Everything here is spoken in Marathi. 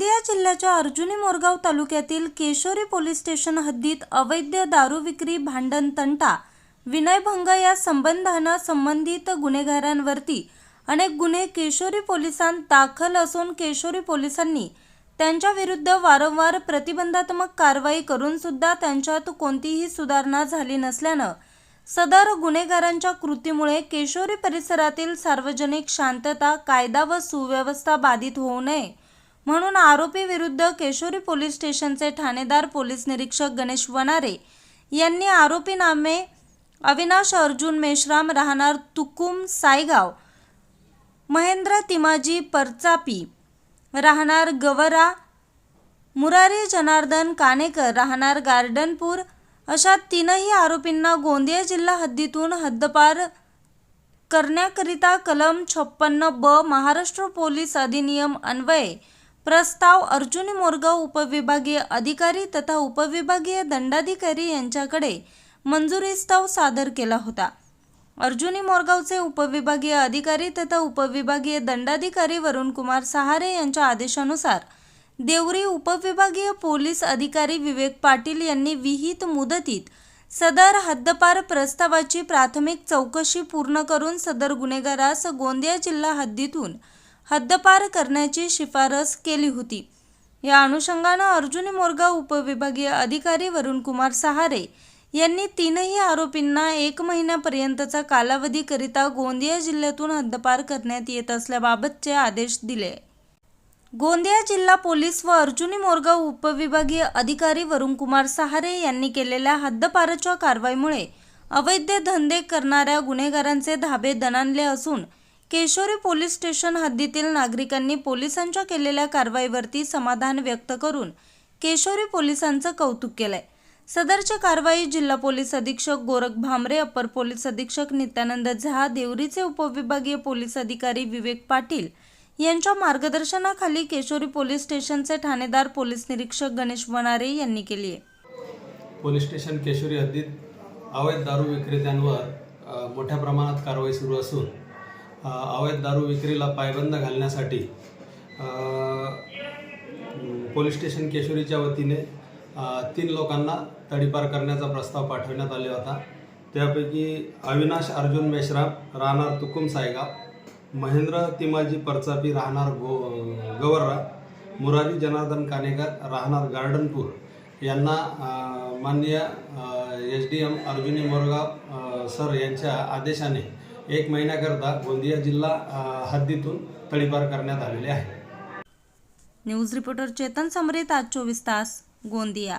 जिल्ह्याच्या अर्जुनी मोरगाव तालुक्यातील केशोरी पोलीस स्टेशन हद्दीत अवैध दारू विक्री भांडण तंटा विनयभंग या संबंधानं संबंधित गुन्हेगारांवरती अनेक गुन्हे केशोरी पोलिसांत दाखल असून केशोरी पोलिसांनी त्यांच्या विरुद्ध वारंवार प्रतिबंधात्मक कारवाई करून सुद्धा त्यांच्यात कोणतीही सुधारणा झाली नसल्यानं सदर गुन्हेगारांच्या कृतीमुळे केशोरी परिसरातील सार्वजनिक शांतता कायदा व सुव्यवस्था बाधित होऊ नये. म्हणून आरोपी विरुद्ध केशोरी पोलीस स्टेशनचे ठाणेदार पोलीस निरीक्षक गणेश वनारे यांनी आरोपी नामे अविनाश अर्जुन मेश्राम राहणार तुकुम सायगाव महेंद्र तिमाजी परचापी राहणार गवरा मुरारी जनार्दन कानेकर राहणार गार्डनपूर अशा तीनही आरोपींना गोंदिया जिल्हा हद्दीतून हद्दपार करण्याकरिता कलम छप्पन्न ब महाराष्ट्र पोलीस अधिनियम अन्वये प्रस्ताव अर्जुनी मोरगाव उपविभागीय अधिकारी तथा उपविभागीय दंडाधिकारी यांच्याकडे मंजुरीस्तव सादर केला होता. अर्जुनी मोरगावचे उपविभागीय अधिकारी तथा उपविभागीय दंडाधिकारी वरुण कुमार सहारे यांच्या आदेशानुसार देवरी उपविभागीय पोलीस अधिकारी विवेक पाटील यांनी विहित मुदतीत सदर हद्दपार प्रस्तावाची प्राथमिक चौकशी पूर्ण करून सदर गुन्हेगारास गोंदिया जिल्हा हद्दीतून हद्दपार करण्याची शिफारस केली होती. या अनुषंगानं अर्जुनी मोरगाव उपविभागीय अधिकारी वरुण कुमार सहारे यांनी तीनही आरोपींना एक महिन्यापर्यंतचा कालावधीकरिता गोंदिया जिल्ह्यातून हद्दपार करण्यात येत असल्याबाबतचे आदेश दिले. गोंदिया जिल्हा पोलीस व अर्जुनी मोरगाव उपविभागीय अधिकारी वरुण कुमार सहारे यांनी केलेल्या हद्दपाराच्या कारवाईमुळे अवैध धंदे करणाऱ्या गुन्हेगारांचे धाबे दणाणले असून केशोरी पोलीस स्टेशन हद्दीतील नागरिकांनी पोलिसांच्या केलेल्या कारवाईवरती समाधान व्यक्त करून केशोरी पोलिसांचं कौतुक केलंय. सदरच्या कारवाई जिल्हा पोलीस अधीक्षक गोरख भामरे अपर पोलीस अधीक्षक नित्यानंद झा देवरीचे उपविभागीय पोलीस अधिकारी विवेक पाटील यांच्या मार्गदर्शनाखाली केशोरी पोलीस स्टेशनचे ठाणेदार पोलीस निरीक्षक गणेश वनारे यांनी केली आहे. पोलीस स्टेशन केशोरी हद्दीत अवैध दारू विक्रेत्यांवर मोठ्या प्रमाणात कारवाई सुरू असून अवैध दारू विक्रीला पायबंद घालण्यासाठी पोलीस स्टेशन केशोरीच्या वतीने तीन लोकांना तडीपार करण्याचा प्रस्ताव पाठवण्यात आले होता. त्यापैकी अविनाश अर्जुन मेश्राम राहणार तुकुम सायगाव महेंद्र तिमाजी परचापी राहणार गो गवर्रा मुरारी जनार्दन कानेकर राहणार गार्डनपूर. यांना माननीय H D M Arjuni Morgaon sir यांच्या आदेशाने एक महिन्याकरता गोंदिया जिल्हा हद्दीतून तडीपार करण्यात आलेले आहे. न्यूज रिपोर्टर चेतन समरीत आज चोवीस तास गोंदिया.